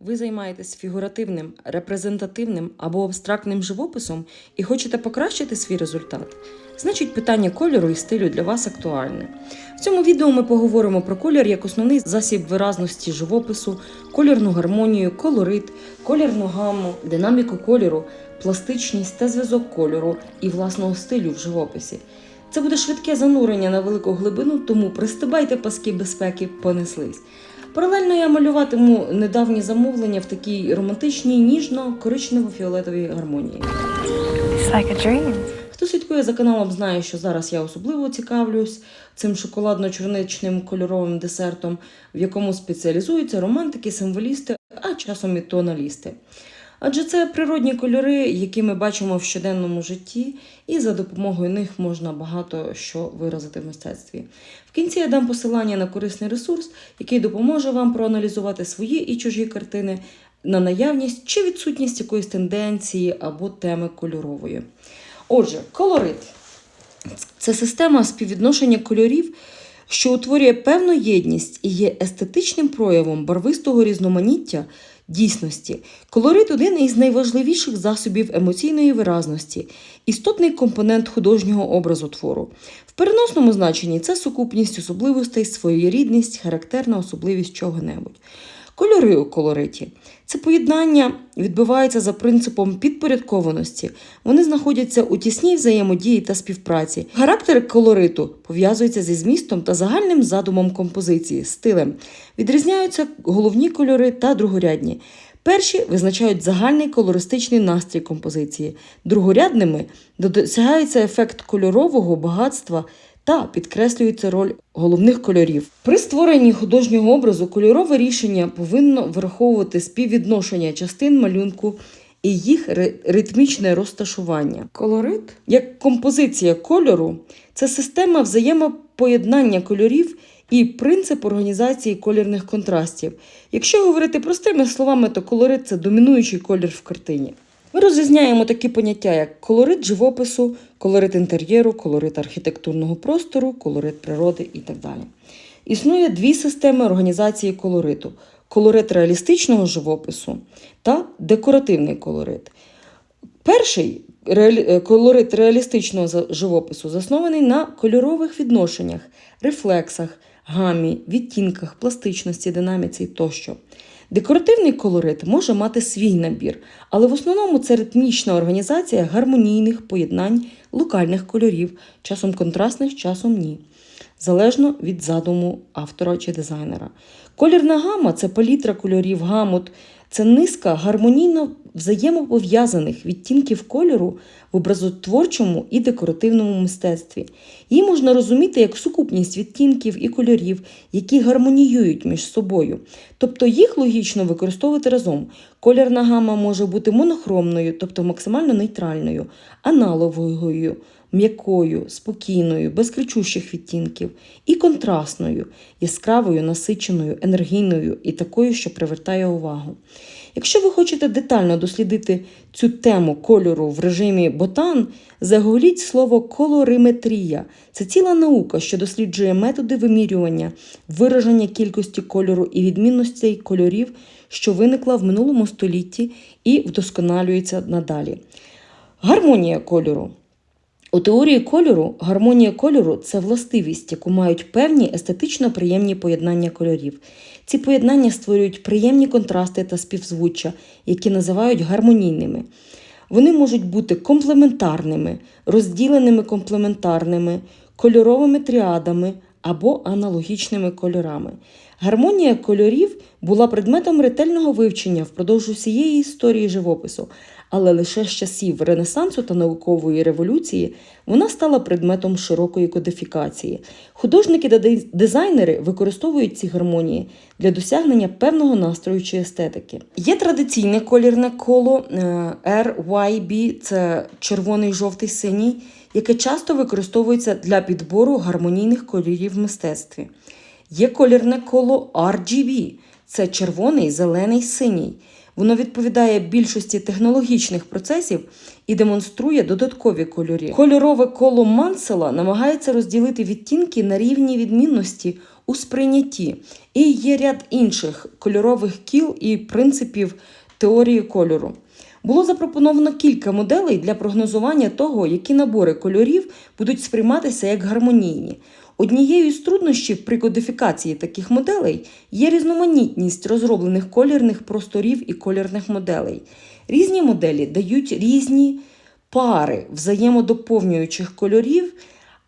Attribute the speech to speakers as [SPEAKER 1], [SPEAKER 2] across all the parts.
[SPEAKER 1] Ви займаєтесь фігуративним, репрезентативним або абстрактним живописом і хочете покращити свій результат? Значить, питання кольору і стилю для вас актуальне. В цьому відео ми поговоримо про колір як основний засіб виразності живопису, кольорну гармонію, колорит, колірну гамму, динаміку кольору, пластичність та зв'язок кольору і власного стилю в живописі. Це буде швидке занурення на велику глибину, тому пристебайте паски безпеки, понеслись. Паралельно я малюватиму недавні замовлення в такій романтичній, ніжно-коричнево-фіолетовій гармонії.
[SPEAKER 2] It's like a dream.
[SPEAKER 1] Хто слідкує за каналом, знає, що зараз я особливо цікавлюсь цим шоколадно-чорничним кольоровим десертом, в якому спеціалізуються романтики, символісти, а часом і тоналісти. Адже це природні кольори, які ми бачимо в щоденному житті, і за допомогою них можна багато що виразити в мистецтві. В кінці я дам посилання на корисний ресурс, який допоможе вам проаналізувати свої і чужі картини на наявність чи відсутність якоїсь тенденції або теми кольорової. Отже, колорит це система співвідношення кольорів, що утворює певну єдність і є естетичним проявом барвистого різноманіття дійсності. Колорит один із найважливіших засобів емоційної виразності, істотний компонент художнього образу твору. В переносному значенні це сукупність особливостей, своєрідність, характерна особливість чого-небудь. Кольори у колориті це поєднання відбувається за принципом підпорядкованості. Вони знаходяться у тісній взаємодії та співпраці. Характер колориту пов'язується зі змістом та загальним задумом композиції, стилем. Відрізняються головні кольори та другорядні. Перші визначають загальний колористичний настрій композиції, другорядними досягається ефект кольорового багатства та підкреслюється роль головних кольорів. При створенні художнього образу кольорове рішення повинно враховувати співвідношення частин малюнку і їх ритмічне розташування. Колорит як композиція кольору це система взаємопоєднання кольорів і принцип організації колірних контрастів. Якщо говорити простими словами, то колорит це домінуючий колір в картині. Ми розрізняємо такі поняття, як колорит живопису, колорит інтер'єру, колорит архітектурного простору, колорит природи і так далі. Існує дві системи організації колориту: колорит реалістичного живопису та декоративний колорит. Перший е, колорит реалістичного живопису заснований на кольорових відношеннях, рефлексах, гамі, відтінках, пластичності, динаміці тощо. Декоративний колорит може мати свій набір, але в основному це ритмічна організація гармонійних поєднань локальних кольорів, часом контрастних, часом ні, залежно від задуму автора чи дизайнера. Колірна гама це палітра кольорів, гамут, це низка гармонійно взаємопов'язаних відтінків кольору в образотворчому і декоративному мистецтві. Її можна розуміти як сукупність відтінків і кольорів, які гармоніюють між собою. Тобто їх логічно використовувати разом. Колірна гама може бути монохромною, тобто максимально нейтральною, аналоговою, м'якою, спокійною, без кричущих відтінків, і контрастною, яскравою, насиченою, енергійною і такою, що привертає увагу. Якщо ви хочете детально дослідити цю тему кольору в режимі ботан, загугліть слово колориметрія. Це ціла наука, що досліджує методи вимірювання, вираження кількості кольору і відмінностей кольорів, що виникла в минулому столітті і вдосконалюється надалі. Гармонія кольору. У теорії кольору гармонія кольору це властивість, яку мають певні естетично приємні поєднання кольорів. Ці поєднання створюють приємні контрасти та співзвуччя, які називають гармонійними. Вони можуть бути комплементарними, розділеними комплементарними, кольоровими тріадами або аналогічними кольорами. Гармонія кольорів була предметом ретельного вивчення впродовж усієї історії живопису, але лише з часів Ренесансу та наукової революції вона стала предметом широкої кодифікації. Художники та дизайнери використовують ці гармонії для досягнення певного настрою чи естетики. Є традиційне колірне коло е, RYB, це червоний, жовтий, синій, яке часто використовується для підбору гармонійних кольорів в мистецтві. Є колірне коло RGB – це червоний, зелений, синій. Воно відповідає більшості технологічних процесів і демонструє додаткові кольори. Кольорове коло Мансела намагається розділити відтінки на рівні відмінності у сприйнятті. І є ряд інших кольорових кіл і принципів теорії кольору. Було запропоновано кілька моделей для прогнозування того, які набори кольорів будуть сприйматися як гармонійні. Однією з труднощів при кодифікації таких моделей є різноманітність розроблених колірних просторів і колірних моделей. Різні моделі дають різні пари взаємодоповнюючих кольорів,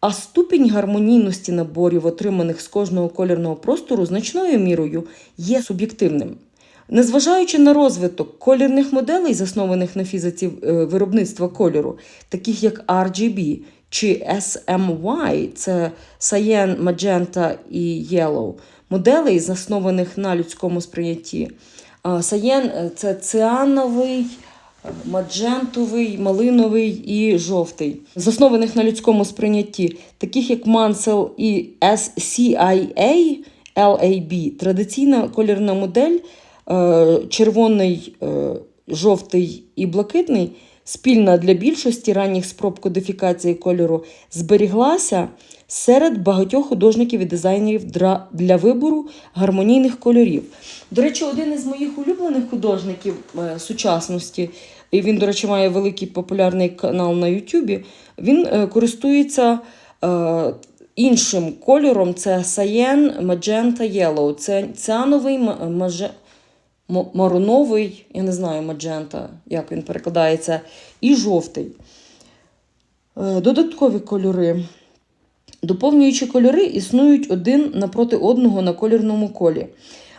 [SPEAKER 1] а ступінь гармонійності наборів, отриманих з кожного колірного простору, значною мірою є суб'єктивним. Незважаючи на розвиток колірних моделей, заснованих на фізиці е, виробництва кольору, таких як RGB чи SMY, це Cyan, Magenta і Yellow, моделей, заснованих на людському сприйнятті. А Cyan – це циановий, маджентовий, малиновий і жовтий, заснованих на людському сприйнятті, таких як Mansell і SCIA, LAB, традиційна колірна модель е, червоний, е, жовтий і блакитний, спільна для більшості ранніх спроб кодифікації кольору, зберіглася серед багатьох художників і дизайнерів для вибору гармонійних кольорів. До речі, один із моїх улюблених художників е, сучасності, і він, до речі, має великий популярний канал на Ютубі. Він е, користується е, іншим кольором: це Cyan Magenta Yellow. Це циановий маже... маруновий, я не знаю, маджента, як він перекладається, і жовтий. Е, Додаткові кольори. Доповнюючі кольори існують один напроти одного на колірному колі.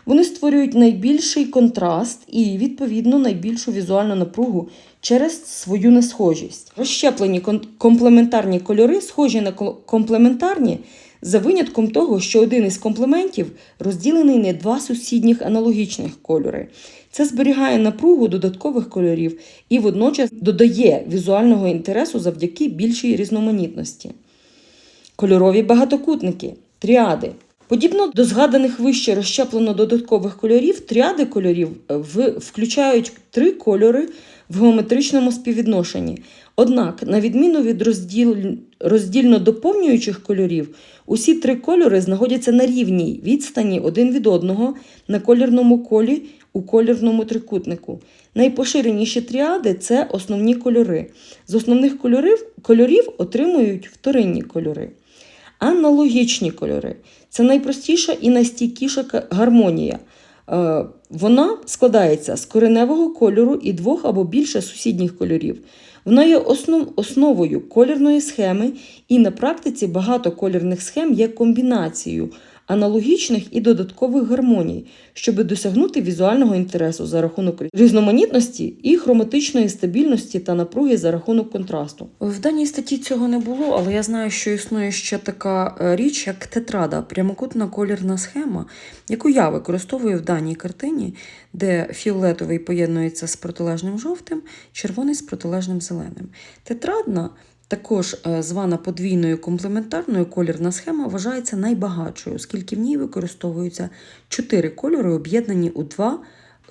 [SPEAKER 1] Вони створюють найбільший контраст і, відповідно, найбільшу візуальну напругу через свою несхожість. Розщеплені комплементарні кольори схожі на комплементарні за винятком того, що один із комплементів розділений на два сусідніх аналогічних кольори. Це зберігає напругу додаткових кольорів і водночас додає візуального інтересу завдяки більшій різноманітності. Кольорові багатокутники, тріади. Подібно до згаданих вище розщеплено додаткових кольорів, тріади кольорів е, включають три кольори в геометричному співвідношенні. Однак, на відміну від розділ, роздільно доповнюючих кольорів, усі три кольори знаходяться на рівній відстані один від одного на колірному колі у колірному трикутнику. Найпоширеніші тріади це основні кольори. З основних кольорів, кольорів отримують вторинні кольори. Аналогічні кольори це найпростіша і найстійкіша гармонія. Е, Вона складається з кореневого кольору і двох або більше сусідніх кольорів. Вона є основ, основою колірної схеми, і на практиці багато колірних схем є комбінацією аналогічних і додаткових гармоній, щоб досягнути візуального інтересу за рахунок різноманітності і хроматичної стабільності та напруги за рахунок контрасту. В даній статті цього не було, але я знаю, що існує ще така е, річ, як тетрада, прямокутна колірна схема, яку я використовую в даній картині, де фіолетовий поєднується з протилежним жовтим, червоний з протилежним зеленим. Тетрадна також е, звана подвійною комплементарною колірна схема вважається найбагатшою, оскільки в ній використовуються чотири кольори, об'єднані у два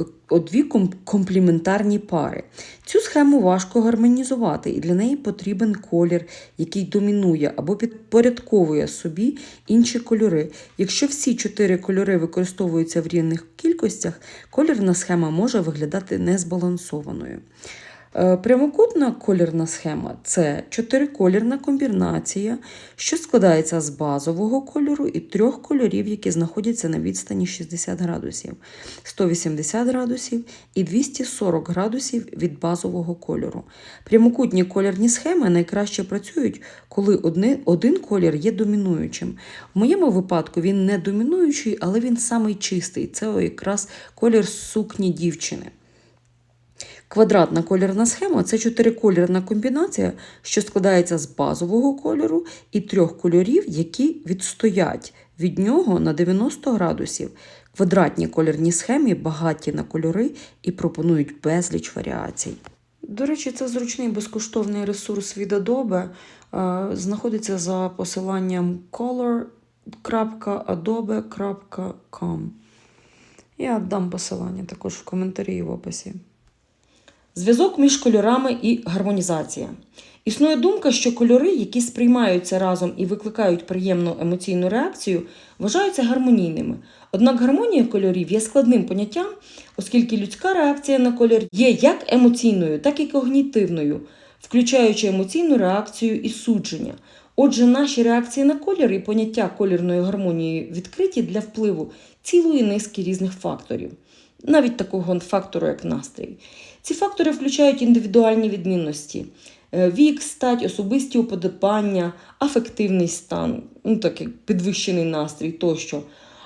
[SPEAKER 1] е, у дві комплементарні пари. Цю схему важко гармонізувати, і для неї потрібен колір, який домінує або підпорядковує собі інші кольори. Якщо всі чотири кольори використовуються в рівних кількостях, колірна схема може виглядати незбалансованою. Е, Прямокутна колірна схема це чотириколірна комбінація, що складається з базового кольору і трьох кольорів, які знаходяться на відстані 60 градусів, 180 градусів і 240 градусів від базового кольору. Прямокутні колірні схеми найкраще працюють, коли один колір є домінуючим. В моєму випадку він не домінуючий, але він самий чистий. Це якраз колір сукні дівчини. Квадратна колірна схема це чотириколірна комбінація, що складається з базового кольору і трьох кольорів, які відстоять від нього на 90 градусів. Квадратні колірні схеми багаті на кольори і пропонують безліч варіацій. До речі, це зручний безкоштовний ресурс від Adobe. Е, Знаходиться за посиланням color.adobe.com. Я дам посилання також в коментарі і в описі. Зв'язок між кольорами і гармонізація. Існує думка, що кольори, які сприймаються разом і викликають приємну емоційну реакцію, вважаються гармонійними. Однак гармонія кольорів є складним поняттям, оскільки людська реакція на колір є як емоційною, так і когнітивною, включаючи емоційну реакцію і судження. Отже, наші реакції на колір і поняття колірної гармонії відкриті для впливу цілої низки різних факторів, навіть такого фактору, як настрій. Ці фактори включають індивідуальні відмінності, е, вік, стать, особисті уподобання, афективний стан, ну так як підвищений настрій тощо,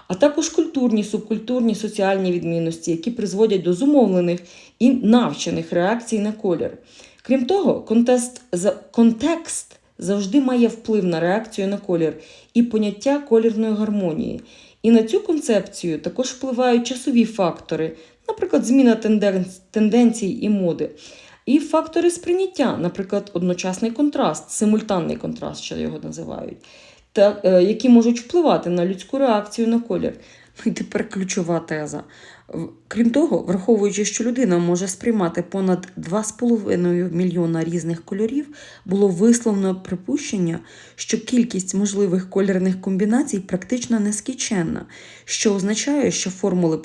[SPEAKER 1] а також культурні, субкультурні, соціальні відмінності, які призводять до зумовлених і навчених реакцій на колір. Крім того, контекст, контекст завжди має вплив на реакцію на колір і поняття колірної гармонії. І на цю концепцію також впливають часові фактори, наприклад, зміна тенденцій і моди. І фактори сприйняття, наприклад, одночасний контраст, симультанний контраст, що його називають, та, е, які можуть впливати на людську реакцію на колір. І тепер ключова теза. Крім того, враховуючи, що людина може сприймати понад 2,5 мільйона різних кольорів, було висловлено припущення, що кількість можливих кольорних комбінацій практично нескінченна, що означає, що формули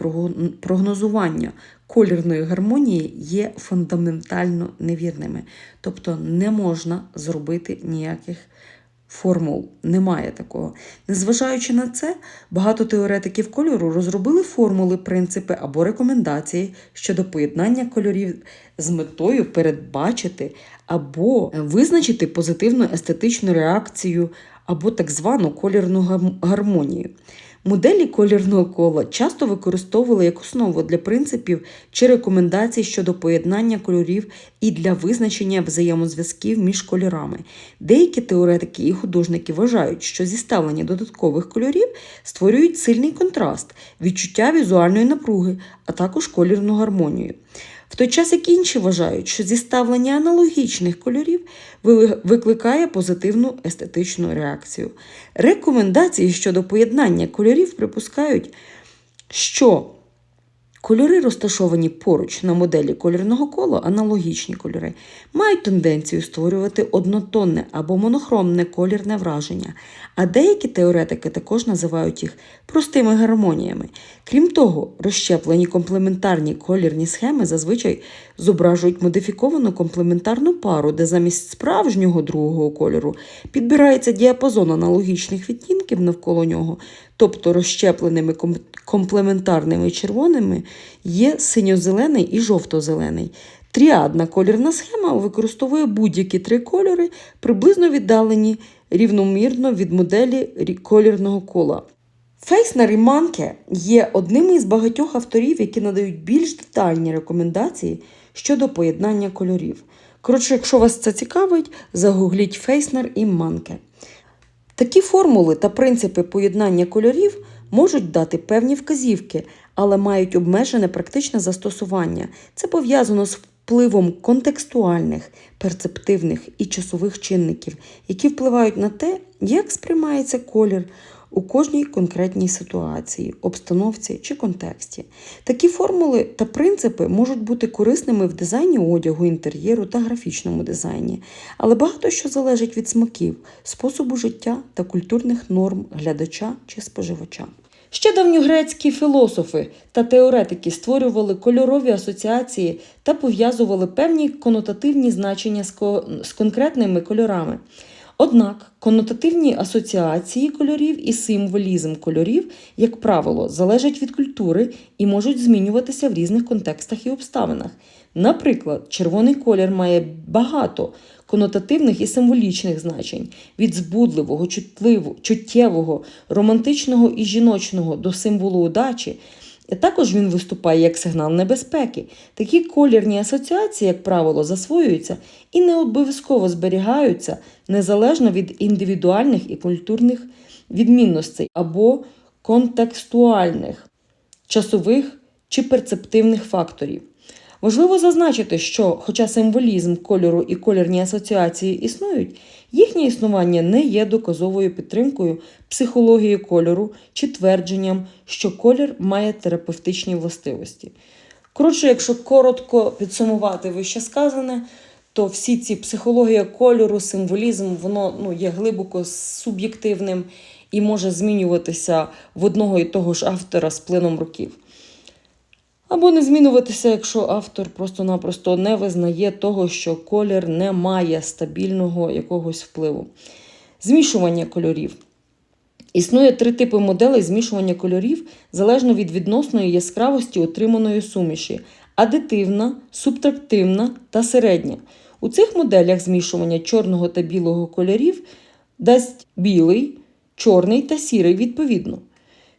[SPEAKER 1] прогнозування колірної гармонії є фундаментально невірними. Тобто не можна зробити ніяких формул. Немає такого. Незважаючи на це, багато теоретиків кольору розробили формули, принципи або рекомендації щодо поєднання кольорів з метою передбачити або визначити позитивну естетичну реакцію або так звану колірну гармонію. Моделі колірного кола часто використовували як основу для принципів чи рекомендацій щодо поєднання кольорів і для визначення взаємозв'язків між кольорами. Деякі теоретики і художники вважають, що зіставлення додаткових кольорів створюють сильний контраст, відчуття візуальної напруги, а також колірну гармонію. В той час як інші вважають, що зіставлення аналогічних кольорів викликає позитивну естетичну реакцію. Рекомендації щодо поєднання кольорів припускають, що Кольори, розташовані поруч на моделі кольорного кола, аналогічні кольори, мають тенденцію створювати однотонне або монохромне колірне враження, а деякі теоретики також називають їх простими гармоніями. Крім того, розщеплені комплементарні колірні схеми зазвичай зображують модифіковану комплементарну пару, де замість справжнього другого кольору підбирається діапазон аналогічних відтінків навколо нього, тобто розщепленими комплементарними червоними є синьо-зелений і жовто-зелений. Тріадна колірна схема використовує будь-які три кольори, приблизно віддалені рівномірно від моделі колірного кола. Фейснер і Манке є одними із багатьох авторів, які надають більш детальні рекомендації щодо поєднання кольорів. Коротше, якщо вас це цікавить, загугліть Фейснер і Манке. Такі формули та принципи поєднання кольорів можуть дати певні вказівки, але мають обмежене практичне застосування. Це пов'язано з впливом контекстуальних, перцептивних і часових чинників, які впливають на те, як сприймається колір у кожній конкретній ситуації, обстановці чи контексті. Такі формули та принципи можуть бути корисними в дизайні одягу, інтер'єру та графічному дизайні, але багато що залежить від смаків, способу життя та культурних норм глядача чи споживача. Ще давньогрецькі філософи та теоретики створювали кольорові асоціації та пов'язували певні конотативні значення з, ко- з конкретними кольорами. Однак конотативні асоціації кольорів і символізм кольорів, як правило, залежать від культури і можуть змінюватися в різних контекстах і обставинах. Наприклад, червоний колір має багато конотативних і символічних значень від збудливого, чутливого, чуттєвого, романтичного і жіночного до символу удачі. Також він виступає як сигнал небезпеки. Такі колірні асоціації, як правило, засвоюються і не обов'язково зберігаються незалежно від індивідуальних і культурних відмінностей або контекстуальних, часових чи перцептивних факторів. Важливо зазначити, що, хоча символізм кольору і колірні асоціації існують, їхнє існування не є доказовою підтримкою психології кольору чи твердженням, що колір має терапевтичні властивості. Коротше, якщо коротко підсумувати вище сказане, то всі ці психологія кольору, символізм, воно ну, є глибоко суб'єктивним і може змінюватися в одного і того ж автора з плином років. Або не змінюватися, якщо автор просто-напросто не визнає того, що колір не має стабільного якогось впливу. Змішування кольорів. Існує три типи моделей змішування кольорів залежно від відносної яскравості отриманої суміші: адитивна, субтрактивна та середня. У цих моделях змішування чорного та білого кольорів дасть білий, чорний та сірий відповідно.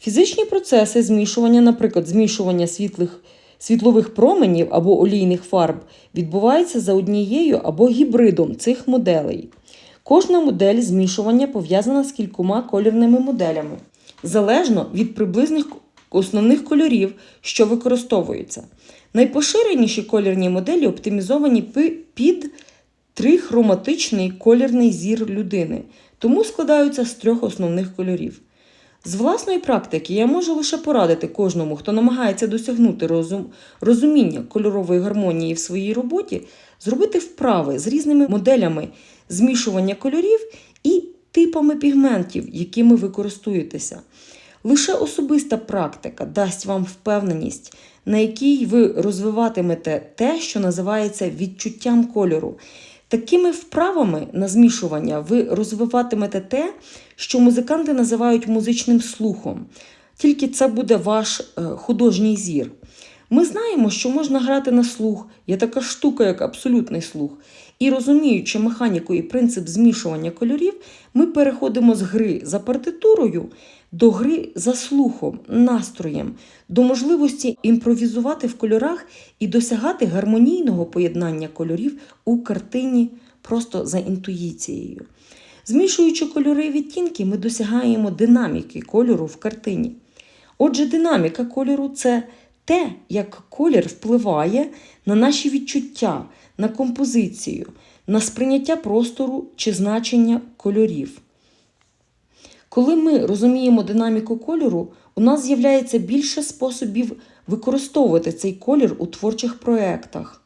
[SPEAKER 1] Фізичні процеси змішування, наприклад, змішування світлих, світлових променів або олійних фарб, відбуваються за однією або гібридом цих моделей. Кожна модель змішування пов'язана з кількома колірними моделями, залежно від приблизних основних кольорів, що використовуються. Найпоширеніші колірні моделі оптимізовані під трихроматичний колірний зір людини, тому складаються з трьох основних кольорів. З власної практики я можу лише порадити кожному, хто намагається досягнути розум, розуміння кольорової гармонії в своїй роботі, зробити вправи з різними моделями змішування кольорів і типами пігментів, якими ви користуєтеся. Лише особиста практика дасть вам впевненість, на якій ви розвиватимете те, що називається відчуттям кольору. Такими вправами на змішування ви розвиватимете те, що музиканти називають музичним слухом. Тільки це буде ваш е, художній зір. Ми знаємо, що можна грати на слух, є така штука, як абсолютний слух. І розуміючи механіку і принцип змішування кольорів, ми переходимо з гри за партитурою до гри за слухом, настроєм, до можливості імпровізувати в кольорах і досягати гармонійного поєднання кольорів у картині просто за інтуїцією. Змішуючи кольори і відтінки, ми досягаємо динаміки кольору в картині. Отже, динаміка кольору це те, як колір впливає на наші відчуття, на композицію, на сприйняття простору чи значення кольорів. Коли ми розуміємо динаміку кольору, у нас з'являється більше способів використовувати цей колір у творчих проєктах.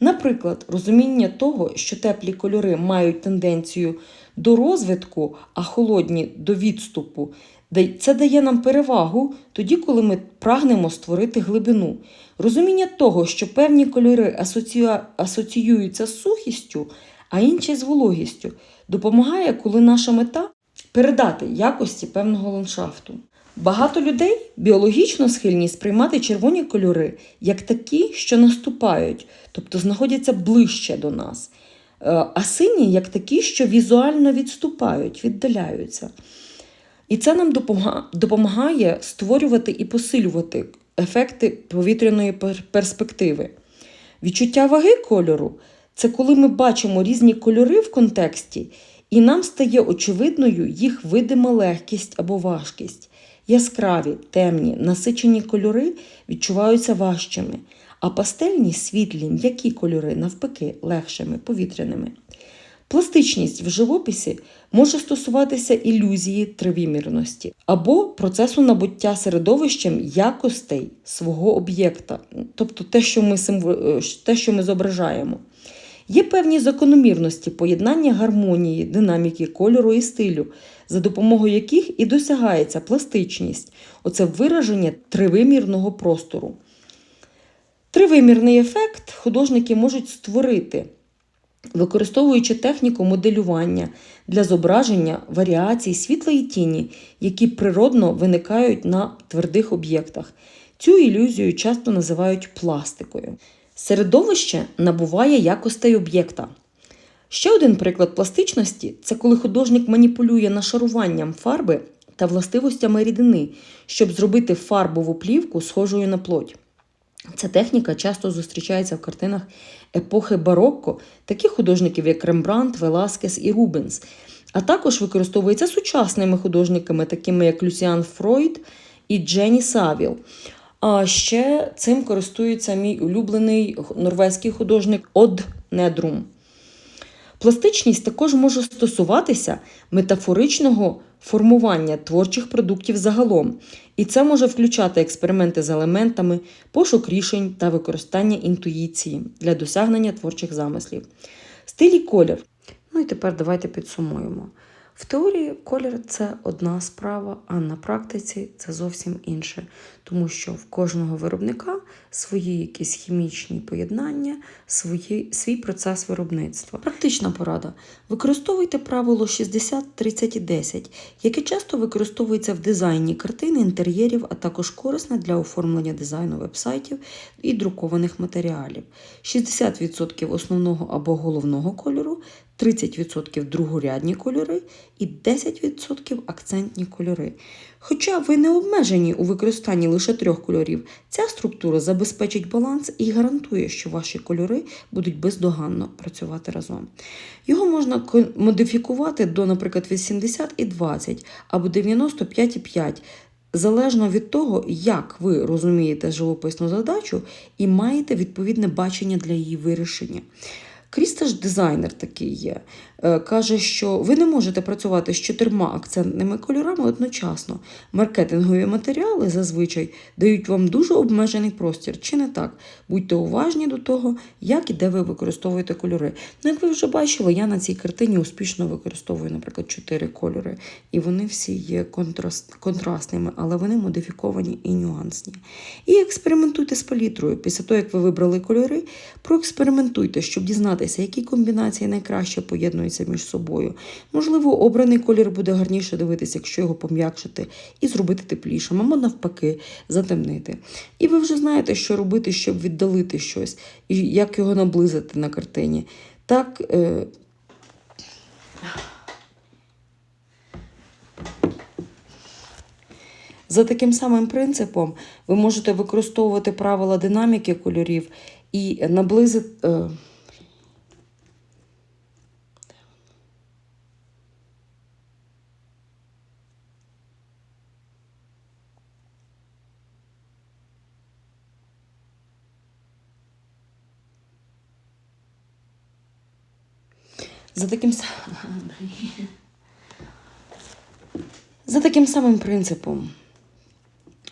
[SPEAKER 1] Наприклад, розуміння того, що теплі кольори мають тенденцію до розвитку, а холодні до відступу, це дає нам перевагу тоді, коли ми прагнемо створити глибину. Розуміння того, що певні кольори асоціюються з сухістю, а інші з вологістю, допомагає, коли наша мета передати якості певного ландшафту. Багато людей біологічно схильні сприймати червоні кольори як такі, що наступають, тобто знаходяться ближче до нас, а сині як такі, що візуально відступають, віддаляються. І це нам допомагає створювати і посилювати ефекти повітряної перспективи. Відчуття ваги кольору це коли ми бачимо різні кольори в контексті, і нам стає очевидною їх видима легкість або важкість. Яскраві, темні, насичені кольори відчуваються важчими, а пастельні, світлі, м'які кольори, навпаки, легшими, повітряними. Пластичність в живописі може стосуватися ілюзії тривимірності або процесу набуття середовищем якостей свого об'єкта, тобто те, що ми, е, те, що ми зображаємо. Є певні закономірності поєднання гармонії, динаміки кольору і стилю, за допомогою яких і досягається пластичність, оце вираження тривимірного простору. Тривимірний ефект художники можуть створити, використовуючи техніку моделювання для зображення варіацій світла і тіні, які природно виникають на твердих об'єктах. Цю ілюзію часто називають пластикою. Середовище набуває якостей об'єкта. Ще один приклад пластичності це коли художник маніпулює нашаруванням фарби та властивостями рідини, щоб зробити фарбову плівку схожою на плоть. Ця техніка часто зустрічається в картинах епохи барокко, таких художників, як Рембрандт, Веласкес і Рубенс, а також використовується сучасними художниками, такими як Люсіан Фройд і Дженні Савіл. А ще цим користується мій улюблений норвезький художник Од Недрум. Пластичність також може стосуватися метафоричного формування творчих продуктів загалом, і це може включати експерименти з елементами, пошук рішень та використання інтуїції для досягнення творчих замислів. Стиль і колір. Ну і тепер давайте підсумуємо. В теорії колір це одна справа, а на практиці це зовсім інше, тому що в кожного виробника свої якісь хімічні поєднання, свої, свій процес виробництва. Практична порада. Використовуйте правило 60-30-10, яке часто використовується в дизайні картин, інтер'єрів, а також корисне для оформлення дизайну вебсайтів і друкованих матеріалів. 60% основного або головного кольору, 30% другорядні кольори і 10% акцентні кольори. Хоча ви не обмежені у використанні лише трьох кольорів, ця структура забезпечить баланс і гарантує, що ваші кольори будуть бездоганно працювати разом. Його можна модифікувати до, наприклад, 80 і 20 або 95 і 5, залежно від того, як ви розумієте живописну задачу і маєте відповідне бачення для її вирішення. Кріста ж дизайнер такий є. Е, Каже, що ви не можете працювати з чотирма акцентними кольорами одночасно. Маркетингові матеріали зазвичай дають вам дуже обмежений простір, чи не так? Будьте уважні до того, як і де ви використовуєте кольори. Ну, як ви вже бачили, я на цій картині успішно використовую, наприклад, чотири кольори, і вони всі є контраст, контрастними, але вони модифіковані і нюансні. І експериментуйте з палітрою. Після того, як ви вибрали кольори, проекспериментуйте, щоб дізнатися, які комбінації найкраще поєднуються між собою. Можливо, обраний колір буде гарніше дивитися, якщо його пом'якшити і зробити теплішим, або навпаки, затемнити. І ви вже знаєте, що робити, щоб віддалити щось, і як його наблизити на картині. Так, е, За таким самим принципом ви можете використовувати правила динаміки кольорів і наблизити. За таким с- За таким самим принципом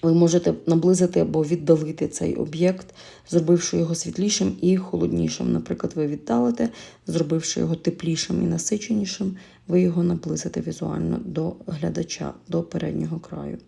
[SPEAKER 1] ви можете наблизити або віддалити цей об'єкт, зробивши його світлішим і холоднішим. Наприклад, ви віддалите, зробивши його теплішим і насиченішим, ви його наблизите візуально до глядача, до переднього краю.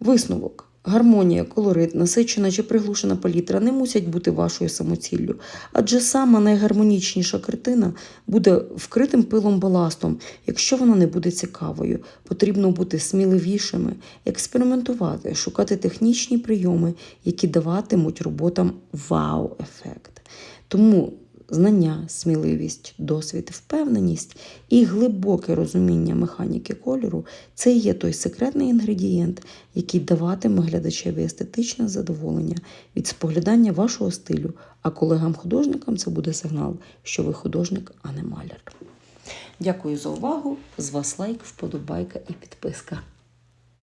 [SPEAKER 1] Висновок. Гармонія, колорит, насичена чи приглушена палітра не мусять бути вашою самоціллю, адже сама найгармонічніша картина буде вкритим пилом баластом, якщо вона не буде цікавою. Потрібно бути сміливішими, експериментувати, шукати технічні прийоми, які даватимуть роботам вау-ефект. Тому знання, сміливість, досвід, впевненість і глибоке розуміння механіки кольору це і є той секретний інгредієнт, який даватиме глядачеві естетичне задоволення від споглядання вашого стилю, а колегам-художникам це буде сигнал, що ви художник, а не маляр. Дякую за увагу. З вас лайк, вподобайка і підписка.